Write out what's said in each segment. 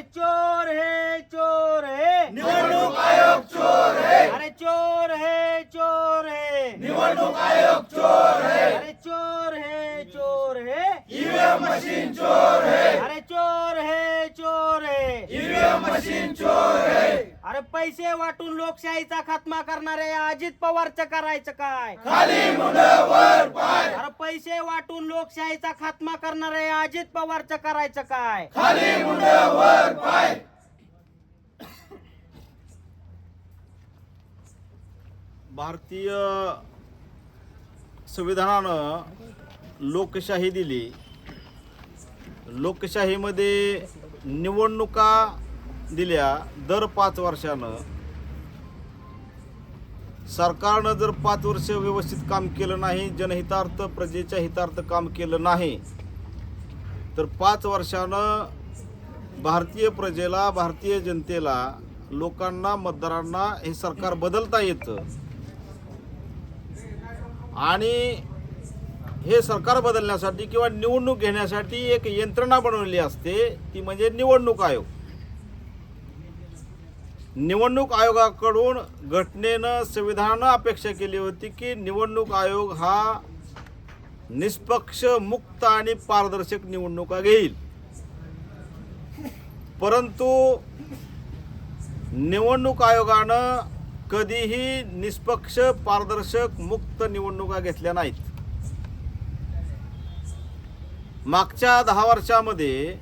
अरे चोर है चोर है. निवडणूक आयोग चोर है. अरे चोर है चोर है. निवडणूक आयोग चोर है. अरे चोर है चोर है. ईव्हीएम मशीन चोर है. अरे चोर है चोर है. ईव्हीएम मशीन चोर है. अरे पैसे वाटून लोकशाहीचा खात्मा करणारे अजित पवारचं करायचं काय? खाली मुंड पैसे वाटून लोकशाहीचा खात्मा करणारे अजित पवारचं करायचं काय? खाली मुंड वर पाय. भारतीय संविधानानं लोकशाही दिली. लोकशाहीमध्ये निवडणुका दिल्या दर पाच वर्षानं. सरकारनं जर पाच वर्ष व्यवस्थित काम केलं नाही जनहितार्थ प्रजेच्या हितार्थ काम केलं नाही तर पाच वर्षानं भारतीय प्रजेला भारतीय जनतेला लोकांना मतदारांना हे सरकार बदलता येतं. आणि हे सरकार बदलण्यासाठी किंवा निवडणूक घेण्यासाठी एक यंत्रणा बनवली असते ती म्हणजे निवडणूक आयोग. निवडणूक आयोगाकडून घटनेनं संविधानानं अपेक्षा केली होती की निवडणूक आयोग हा निष्पक्ष मुक्त आणि पारदर्शक निवडणुका घेईल. परंतु निवडणूक आयोगानं कधीही निष्पक्ष पारदर्शक मुक्त निवडणुका घेतल्या नाहीत. मागच्या दहा वर्षामध्ये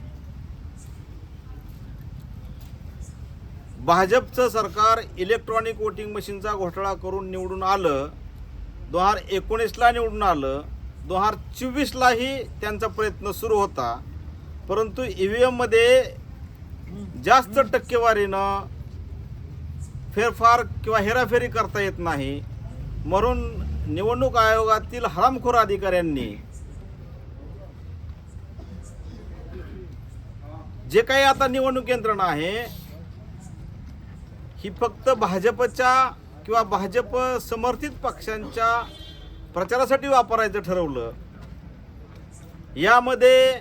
भाजपचं सरकार इलेक्ट्रॉनिक वोटिंग मशीनचा घोटाळा करून निवडून आलं दोन हजार एकोणीसला निवडून आलं दोन हजार चोवीसलाही त्यांचा प्रयत्न सुरू होता. परंतु ई व्ही एममध्ये जास्त टक्केवारीनं फेरफार किंवा हेराफेरी करता येत नाही. म्हणून निवडणूक आयोगातील हरामखोर अधिकाऱ्यांनी जे काही आता निवडणूक यंत्रणा आहे ही फक्त भाजपच्या किंवा भाजप समर्थित पक्षांच्या प्रचारासाठी वापरायचं ठरवलं. यामध्ये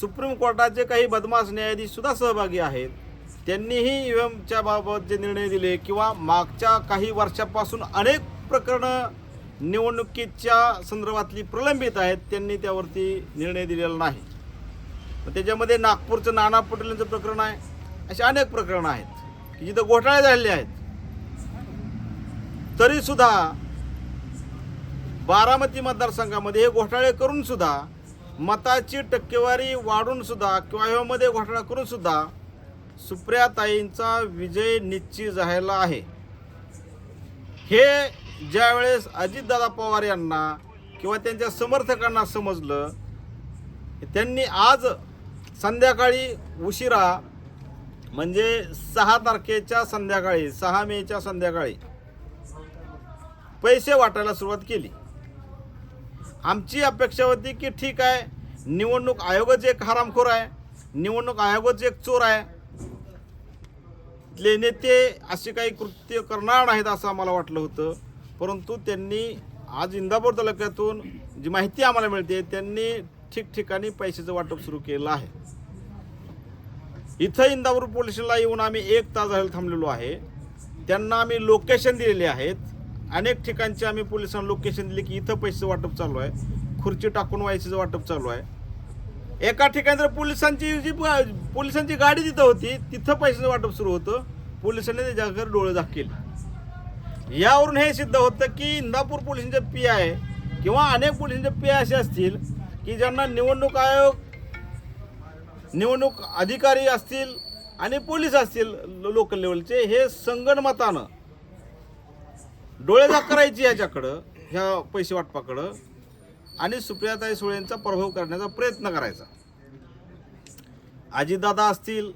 सुप्रीम कोर्टाचे काही बदमाश न्यायाधीशसुद्धा सहभागी आहेत. त्यांनीही ई एमच्या बाबत जे निर्णय दिले किंवा मागच्या काही वर्षापासून अनेक प्रकरणं निवडणुकीच्या संदर्भातली प्रलंबित आहेत त्यांनी त्यावरती निर्णय दिलेला नाही. त्याच्यामध्ये नागपूरचं नाना पटेल यांचं प्रकरण आहे असे अनेक प्रकरणं आहेत. जिथं घोटाळे झालेले आहेत. तरीसुद्धा बारामती मतदारसंघामध्ये हे घोटाळे करून सुद्धा मताची टक्केवारी वाढून सुद्धा किंवा ह्यामध्ये घोटाळा करून सुद्धा सुप्रियाताईंचा विजय निश्चित झालेला आहे. हे ज्यावेळेस अजितदादा पवार यांना किंवा त्यांच्या समर्थकांना समजलं त्यांनी आज संध्याकाळी उशिरा म्हणजे सहा तारखेच्या संध्याकाळी सहा मेच्या संध्याकाळी पैसे वाटायला सुरुवात केली. आमची अपेक्षा होती की ठीक आहे निवडणूक आयोगच एक हरामखोर आहे निवडणूक आयोगच एक चोर आहे. इथले नेते असे काही कृत्य करणार नाहीत असं आम्हाला वाटलं होतं. परंतु त्यांनी आज इंदापूर तालुक्यातून जी माहिती आम्हाला मिळते त्यांनी ठिकठिकाणी पैशाचं वाटप सुरू केलं आहे. इथं इंदापूर पोलीस स्टेशनला येऊन आम्ही एक तास झाले थांबलेलो आहे. त्यांना आम्ही लोकेशन दिलेले आहेत. अनेक ठिकाणचे आम्ही पोलिसांना लोकेशन दिले की इथं पैसे वाटप चालू आहे. खुर्ची टाकून व्हायचं वाटप चालू आहे. एका ठिकाणी तर पोलिसांची जी पोलिसांची गाडी तिथं होती तिथं पैशाचं वाटप सुरू होतं. पोलिसांनी त्याच्याकडे डोळे दाखवले यावरून हे सिद्ध होतं की इंदापूर पोलिसांचे पी आय किंवा अनेक पोलिसांचे पी आय असे असतील की ज्यांना निवडणूक आयोग निवडणूक अधिकारी असतील आणि पोलीस असतील लोकल लेवलचे हे संगणमतानं डोळेझाक करायची ह्याच्याकडं ह्या पैसे वाटपाकडं आणि सुप्रियाताई सुळेंचा प्रभाव करण्याचा प्रयत्न करायचा. आजीदादा असतील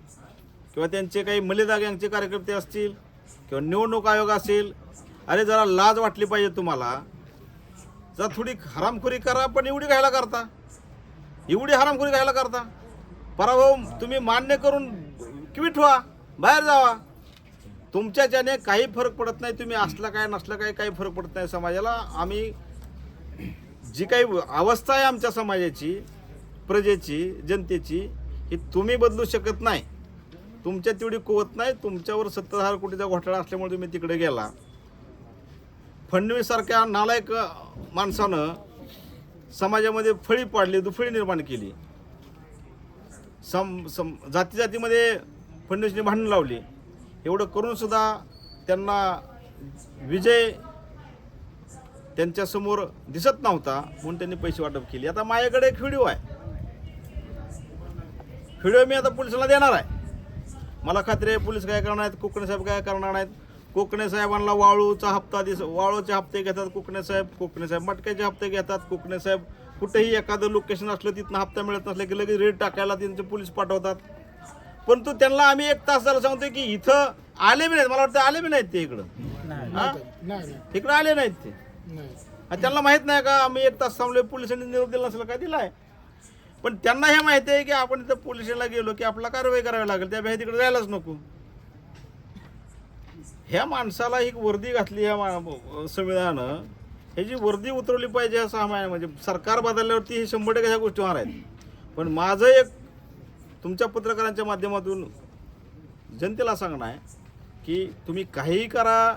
किंवा त्यांचे काही मलिदा गँगचे कार्यकर्ते असतील किंवा निवडणूक आयोग असेल अरे जरा लाज वाटली पाहिजे तुम्हाला. जरा थोडी हरामखोरी करा पण एवढी घ्यायला करता. एवढी हरामखोरी घ्यायला करता. पराभव तुम्ही मान्य करून किवी ठेवा बाहेर जावा. तुमच्याच्याने काही फरक पडत नाही तुम्ही असला काय नसला काय काही फरक पडत नाही समाजाला. आम्ही जी काही अवस्था आहे आमच्या समाजाची प्रजेची जनतेची ही तुम्ही बदलू शकत नाही. तुमच्या तेवढी कुवत नाही तुमच्यावर सत्ताधार कोटीचा घोटाळा असल्यामुळे तुम्ही तिकडे गेला. फडणवीसारख्या नालायक माणसानं समाजामध्ये फळी पाडली दुफळी निर्माण केली. सम सम जाती जातीमध्ये फडणवीसने भांडण लावली. एवढं करूनसुद्धा त्यांना विजय त्यांच्यासमोर दिसत नव्हता म्हणून त्यांनी पैसे वाटप केले. आता माझ्याकडे एक व्हिडिओ आहे. व्हिडिओ मी आता पोलिसांना देणार आहे. मला खात्री आहे पोलीस काय करणार आहेत कोकणे साहेब काय करणार आहेत. कोकणे साहेबांना वाळूचा हप्ता दिस वाळूचे हप्ते घेतात कोकणे साहेब कोकणे साहेब मटक्याचे हप्ते घेतात कोकणे साहेब. कुठेही एखादं लोकेशन असलं तिथनं हप्ता मिळत नसलं की लगेच रेट टाकायला त्यांचे पोलीस पाठवतात. परंतु त्यांना आम्ही एक तास झाला सांगतोय की इथं आले बी नाहीत. मला वाटतं आले बी नाहीत ते इकडं. हा? इकडं आले नाहीत ते. त्यांना माहीत नाही का आम्ही एक तास थांबलोय पोलिसांनी निरोप दिला नसेल काय दिलाय? पण त्यांना हे माहिती आहे की आपण इथं पोलिसांना गेलो की आपला कारवाई करावी लागेल त्या तिकडे जायलाच नको. ह्या माणसाला ही वर्दी घातली ह्या मा- ह्याची वर्दी उतरवली पाहिजे असं आम्हाला म्हणजे सरकार बदलल्यावरती हे शंभर टक्के ह्या गोष्टी होणार आहेत. पण माझं एक तुमच्या पत्रकारांच्या माध्यमातून जनतेला सांगणं आहे की तुम्ही काहीही करा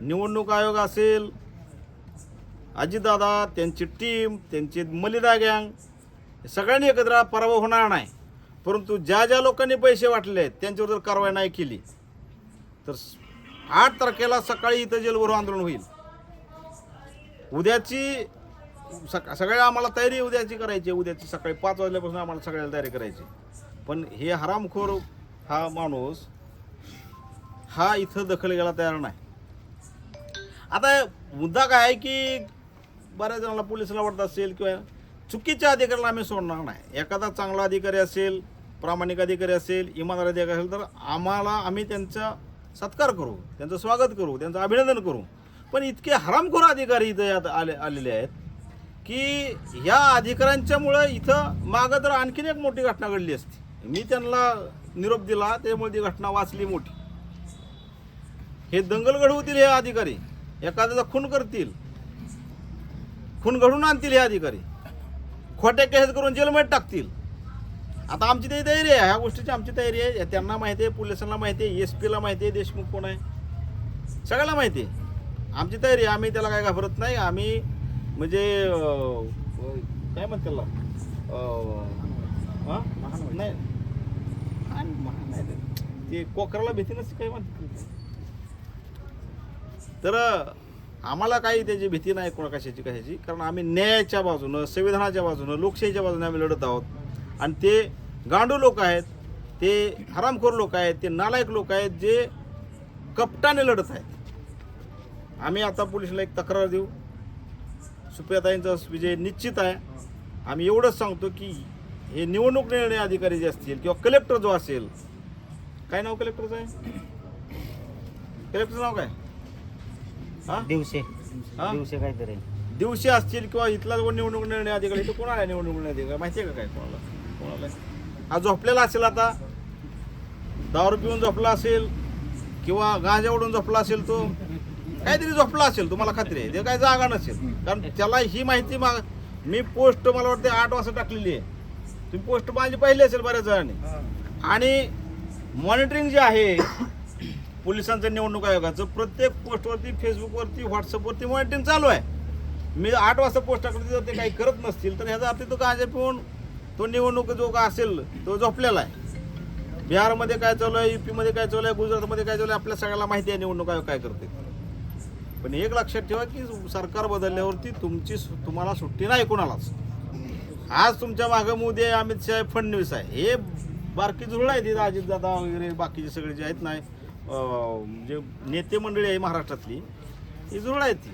निवडणूक आयोग असेल अजितदादा त्यांची टीम त्यांची मलिदा गँग सगळ्यांनी एकत्र पराभव होणार नाही. परंतु ज्या ज्या लोकांनी पैसे वाटले आहेत त्यांच्यावर जर कारवाई नाही केली तर आठ तारखेला सकाळी इथं जेलभरो आंदोलन होईल. उद्याची सका सगळ्या आम्हाला तयारी उद्याची करायची उद्याची सकाळी पाच वाजल्यापासून आम्हाला सगळ्याला तयारी करायची. पण हे हरामखोर हा माणूस हा इथं दखल घ्यायला तयार नाही. आता मुद्दा काय आहे की बऱ्याच जणांना पोलिसांना वाटत असेल किंवा चुकीच्या अधिकाऱ्याला आम्ही सोडणार नाही. एखादा चांगला अधिकारी असेल प्रामाणिक अधिकारी असेल इमानदार अधिकारी असेल तर आम्हाला आम्ही त्यांचा सत्कार करू त्यांचं स्वागत करू त्यांचं अभिनंदन करू. पण इतके हरामखोर अधिकारी इथं यात आले आलेले आहेत की या अधिकाऱ्यांच्यामुळं इथं मागं तर आणखीन एक मोठी घटना घडली असती. मी त्यांना निरोप दिला त्यामुळे ती घटना वाचली मोठी. हे दंगल घडवतील हे अधिकारी एखाद्याचा खून करतील खून घडून आणतील हे अधिकारी खोट्या केस करून जेलमध्ये टाकतील. आता आमची ते तयारी आहे ह्या गोष्टीची आमची तयारी आहे. त्यांना माहिती आहे पोलिसांना माहिती आहे एस पीला माहिती आहे देशमुख कोण आहे? सगळ्याला माहिती आहे. आमची तयारी आम्ही त्याला काय घाबरत नाही. आम्ही म्हणजे काय म्हणतात त्याला? महान नाही आणि महान नाही. ते. ते कोकराला भीती नसते काय म्हणतात तर आम्हाला काही त्याची भीती नाही कोणा कशाची कशाची कारण आम्ही न्यायाच्या बाजूनं संविधानाच्या बाजूनं लोकशाहीच्या बाजूने आम्ही लढत आहोत. आणि ते गांडू लोक आहेत ते हरामखोर लोक आहेत ते नालायक लोक आहेत जे कपटाने लढत आहेत. आम्ही आता पोलिसाला एक तक्रार देऊ. सुप्रियाताईंचा विजय निश्चित आहे. आम्ही एवढंच सांगतो की हे निवडणूक निर्णय अधिकारी जे असतील किंवा कलेक्टर जो असेल काय नाव कलेक्टरचं आहे कलेक्टरचं नाव काय? हा? दिवसे. हा? दिवसे काहीतरी. दिवशी असतील किंवा इथला कोण निवडणूक निर्णय अधिकारी तो कोणाला आहे निवडणूक निर्णय अधिकारी? माहिती आहे का काय कोणाला? कोणाला आहे? हा झोपलेला असेल आता. दारू पिऊन झोपला असेल किंवा गांजा उडून झोपला असेल तो. काहीतरी झोपला असेल तुम्हाला खात्री आहे. ते काय जागा नसेल. कारण त्याला ही माहिती मा- मी पोस्ट मला वाटते आठ वाजता टाकलेली आहे. तुम्ही पोस्ट माझी पाहिली असेल बऱ्याच जणांनी. आणि मॉनिटरिंग जे आहे पोलिसांचं निवडणूक आयोगाचं प्रत्येक पोस्टवरती फेसबुकवरती व्हॉट्सअपवरती मॉनिटरिंग चालू आहे. मी आठ वाजता पोस्ट टाकली जर ते काही करत नसतील तर ह्याचा अर्थ तो गांजा पिऊन तो निवडणूक जो का असेल तो झोपलेला आहे. बिहारमध्ये काय चालू आहे युपीमध्ये काय चालू आहे गुजरातमध्ये काय चालू आहे आपल्या सगळ्याला माहिती आहे निवडणूक आयोग काय करते पण एक लक्षात ठेवा की सरकार बदलल्यावरती तुमची सु- तुम्हाला सुट्टी नाही कोणालाच. आज तुमच्या मागं मोदी आहे अमित शहा फडणवीस आहे. हे बारकी जुळलं आहे तिथं अजितदादा वगैरे बाकीचे सगळे जे आहेत नाही जे नेते मंडळी आहे महाराष्ट्रातली ही जुळलं आहे ती.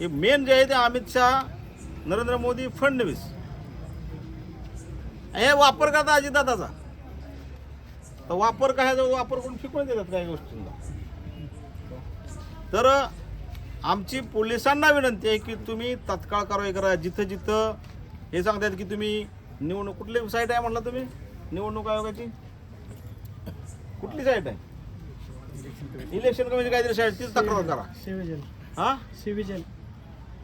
हे मेन जे आहे ते अमित शहा नरेंद्र मोदी फडणवीस. हे वापर करता अजितदादाचा तर वापर काय वापर करून फिकून देतात काही गोष्टींना. तर आमची पोलिसांना विनंती आहे की तुम्ही तात्काळ कारवाई करा. जिथं जिथं हे सांगतात की तुम्ही निवडणूक कुठली साईट आहे म्हणला तुम्ही? निवडणूक आयोगाची? कुठली साईट आहे? इलेक्शन कमिशन काहीतरी साईट तीच तक्रार करा. हा? सिविजल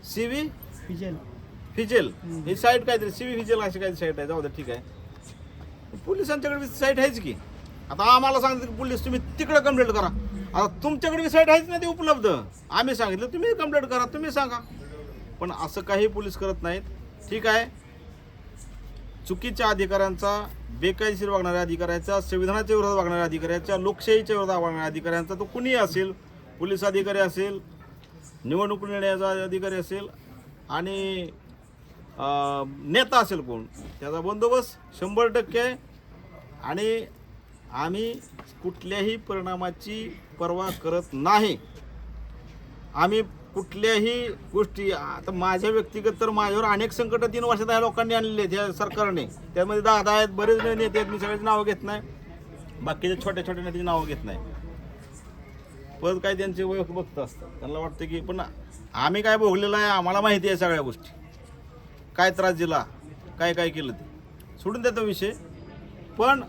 सी व्ही फिजल. फिजेल ही साईट काहीतरी सी व्ही फिजेल अशी काहीतरी साईट आहे. जाऊ दे ठीक आहे. पोलिसांच्याकडे साईट आहेच की. आता आम्हाला सांगितलं की पोलीस तुम्ही तिकडे कंप्लेंट करा. आता तुमच्याकडे साईट आहेच ना ते उपलब्ध? आम्ही सांगितलं तुम्ही कंप्लेंट करा तुम्ही सांगा. पण असं काही पोलीस करत नाहीत. ठीक आहे. चुकीच्या अधिकाऱ्यांचा बेकायदेशीर वागणाऱ्या अधिकाऱ्याचा संविधानाच्या विरोधात वागणाऱ्या अधिकाऱ्याच्या लोकशाहीच्या विरोधात वागणाऱ्या अधिकाऱ्यांचा तो कुणीही असेल पोलीस अधिकारी असेल निवडणूक निर्णयाचा अधिकारी असेल आणि नेता असेल कोण त्याचा बंदोबस्त शंभर टक्के आहे. आणि आम्ही कुठल्याही परिणामाची पर्वा करत नाही. आम्ही कुठल्याही गोष्टी आता माझ्या व्यक्तिगत तर माझ्यावर अनेक संकट तीन वर्षात या लोकांनी आणलेले आहेत सरकारने. त्यामध्ये दादा आहेत बरेच नेते आहेत मी सगळ्याची नावं घेत नाही. बाकीच्या छोट्या छोट्या नेत्याची नावं घेत नाही. परत काय त्यांचे वय बघत असतात. त्यांना वाटतं की पण आम्ही काय भोगलेलं आहे आम्हाला माहिती आहे सगळ्या गोष्टी. काय त्रास दिला काय काय केलं ते. सोडून देतो विषय. पण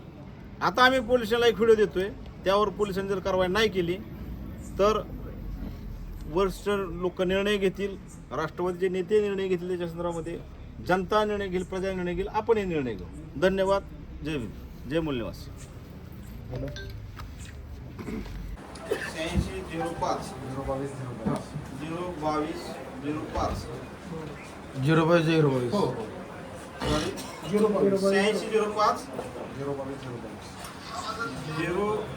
आता आम्ही पोलिसांना एक व्हिडिओ देतोय. त्यावर पोलिसांनी जर कारवाई नाही केली तर वरिष्ठ लोक निर्णय घेतील. राष्ट्रवादीचे नेते निर्णय घेतील त्याच्या संदर्भामध्ये जनता निर्णय घेईल प्रजा निर्णय घेईल आपणही निर्णय घेऊ. धन्यवाद. जय भीम जय मूल्यवास शहाऐंशी झिरो पाच. झिरो बावीस झिरो पाच. झिरो बावीस झिरो बावीस शहाऐंशी झिरो पाच. झिरो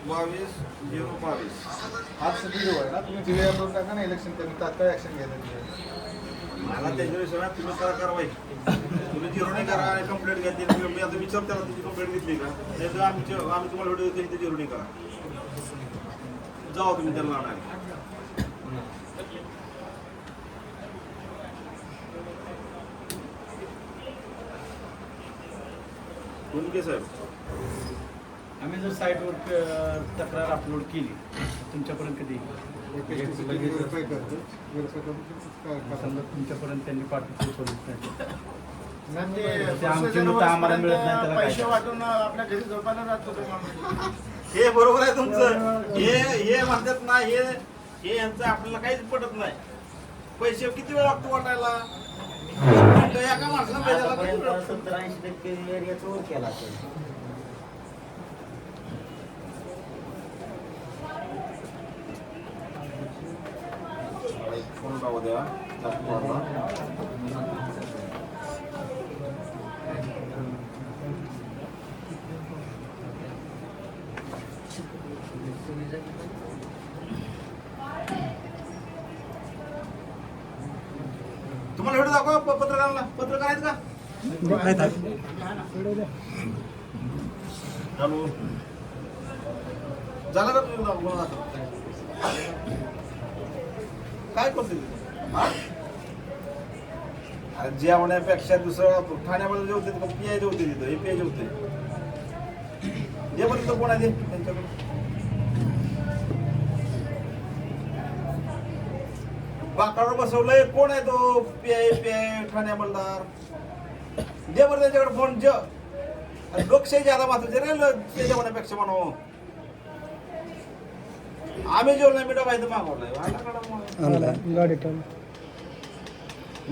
बावीस झिरो बावीस. आज व्हिडिओ आहे ना? तुम्ही व्हिडिओ अपलोड टाका ना इलेक्शन कमी. तात्काळ ऍक्शन घ्यायला मला त्याच्याविषयी ना तुम्ही करा कारवाई. तुम्ही झिरो नाही करा आणि कंप्लेंट घ्या ते मी आता विचार त्याला तुझी कंप्लेंट घेतली का? नाही तर आमची आम्ही तुम्हाला व्हिडिओ देतो इथे झिरो नाही करा. जावा तुम्ही त्याला आणायला कोणके साहेब? आम्ही जर साईटवर तक्रार अपलोड केली तुमच्यापर्यंत कधी? करून समजा तुमच्यापर्यंत त्यांनी पाठवलं पोलीस नाही. काय पैसे? वाटून आपल्या घरी झोपायला जातो. हे बरोबर आहे तुमचं. हे हे म्हणतात ना हे हे यांचं आपल्याला काहीच पटत नाही. पैसे किती वेळ लागतो वाटायला? सत्तर ऐंशी टक्के एरियाचा वर केला असेल. फोन लावू द्या. तुम्हाला व्हिडिओ दाखवा प- पत्रकारांना. पत्रकार आहेत का? हॅलो. झालं का तुम्ही दाखवा? दाखवा. काय करते हा? अरे जेवण्यापेक्षा दुसरं ठाण्यामध्ये जेवते का पियायचे होते तिथं हे पियायचे होते. जे बरं कोण आहे ते? बाकावर बसवलंय. कोण आहे तो? पियाय पियाय ठाणे अंमलदार दे बरं त्यांच्याकडे फोन ज. लोकशाही ज्यादा महत्त्वाचे रे लो- ते जेवण्यापेक्षा म्हणू. आम्ही जेवण नाही मिठा माहिती मागवलंय. मग.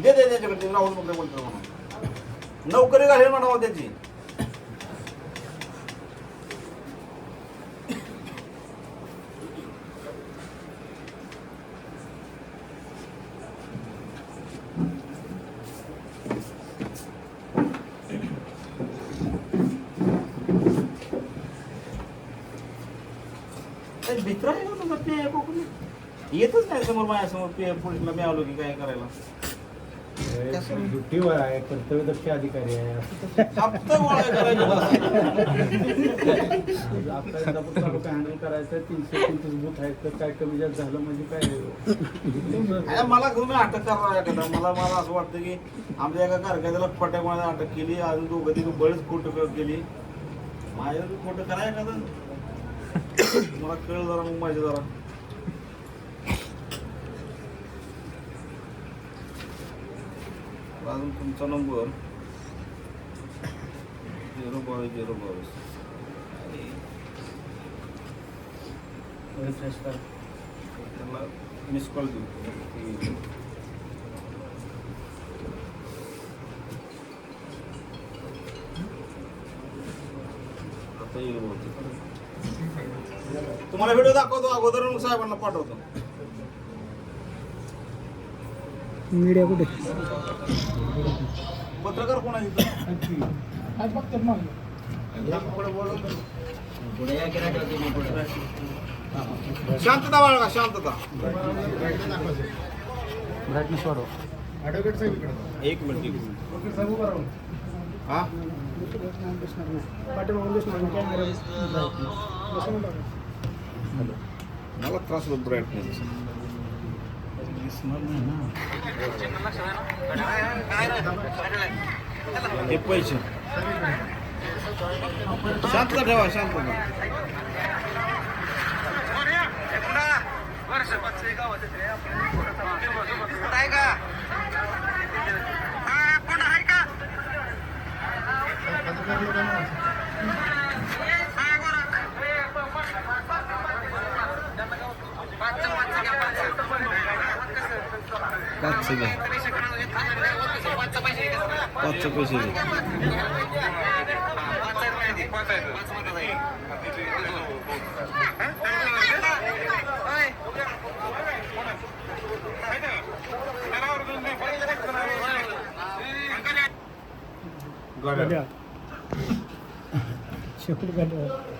दे दे त्याच्याकडे. राहुल मुंबई बोलतो म्हणून. नोकरी घालेल म्हणावं त्याची. ए, भित्र आहे का तुझा पे कोकणी येतच नाही समोर माझ्यासमोर पे पोलिसला मी आलो की काय करायला? ड्युटीवर आहे कर्तव्यदक्ष अधिकारी आहे. हप्ता गोळा करायचा. आपल्या इंदापूर तालुका हँडल करायचं तीनशे पंचवीस बूथ आहेत तर काय कमी जास्त झालं म्हणजे काय अरे मला तुम्ही अटक करणार आहे का मला मला असं वाटतं की आमच्या एका कारखान्याला खोट्यामुळे अटक केली अजून दोघं तिघं बरेच खोटं केली. माझ्या खोटं कराय का? मला कळ जरा मग माझ्या जरा अजून तुमचा नंबर झिरो बावीस झिरो बावीस रिफ्रेश कर त्याला मिस कॉल देऊ तुम्हाला व्हिडिओ दाखवतो अगोदर साहेबांना पाठवतो. मीडिया कुठे? पत्रकार कोण आहे शांतता बाळगा शांतता. ब्राईटनेस वाढव ॲडव्होकेट साहेब इकडे एक मिनिट. हा? मला त्रास होतो ब्राईटनेस हे पैसे. शांतता ठेवा शांतता. पाच घ्या पाचशे पैसे घ्या చెవులు పెట్టారు